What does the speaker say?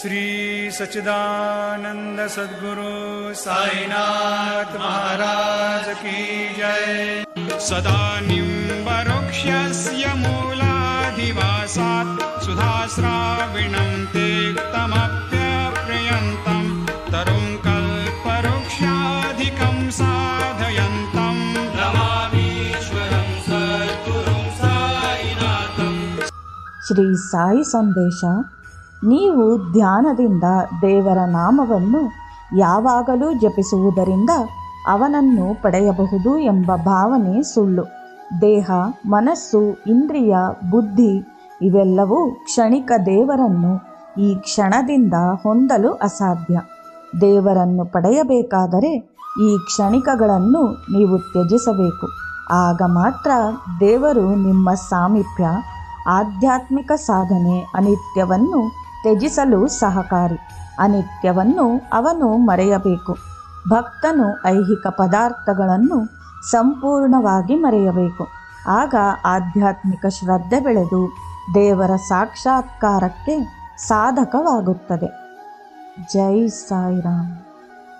श्री सच्चिदानन्द सद्गुरु सायिना महाराजकी जय। सदा निरुक्षस्य मूलाधिवासात् सुधाश्राविणं ते कमप्यप्रयन्तम् तरुङ्कल्पक्षाधिकम् साधयन्तम् सद्गुरु सायिताम् श्री साई सन्देशा ನೀವು ಧ್ಯಾನದಿಂದ ದೇವರ ನಾಮವನ್ನು ಯಾವಾಗಲೂ ಜಪಿಸುವುದರಿಂದ ಅವನನ್ನು ಪಡೆಯಬಹುದು ಎಂಬ ಭಾವನೆ ಸುಳ್ಳು. ದೇಹ, ಮನಸ್ಸು, ಇಂದ್ರಿಯ, ಬುದ್ಧಿ ಇವೆಲ್ಲವೂ ಕ್ಷಣಿಕ ದೇವರನ್ನು ಈ ಕ್ಷಣದಿಂದ ಹೊಂದಲು ಅಸಾಧ್ಯ. ದೇವರನ್ನು ಪಡೆಯಬೇಕಾದರೆ ಈ ಕ್ಷಣಿಕಗಳನ್ನು ನೀವು ತ್ಯಜಿಸಬೇಕು. ಆಗ ಮಾತ್ರ ದೇವರು ನಿಮ್ಮ ಸಾಮೀಪ್ಯ, ಆಧ್ಯಾತ್ಮಿಕ ಸಾಧನೆ ಅನಿತ್ಯವನ್ನು ತ್ಯಜಿಸಲು ಸಹಕಾರಿ. ಅನಿತ್ಯವನ್ನು ಅವನು ಮರೆಯಬೇಕು. ಭಕ್ತನು ಐಹಿಕ ಪದಾರ್ಥಗಳನ್ನು ಸಂಪೂರ್ಣವಾಗಿ ಮರೆಯಬೇಕು. ಆಗ ಆಧ್ಯಾತ್ಮಿಕ ಶ್ರದ್ಧೆ ಬೆಳೆದು ದೇವರ ಸಾಕ್ಷಾತ್ಕಾರಕ್ಕೆ ಸಾಧಕವಾಗುತ್ತದೆ. ಜೈ ಸಾಯಿರಾಮ್.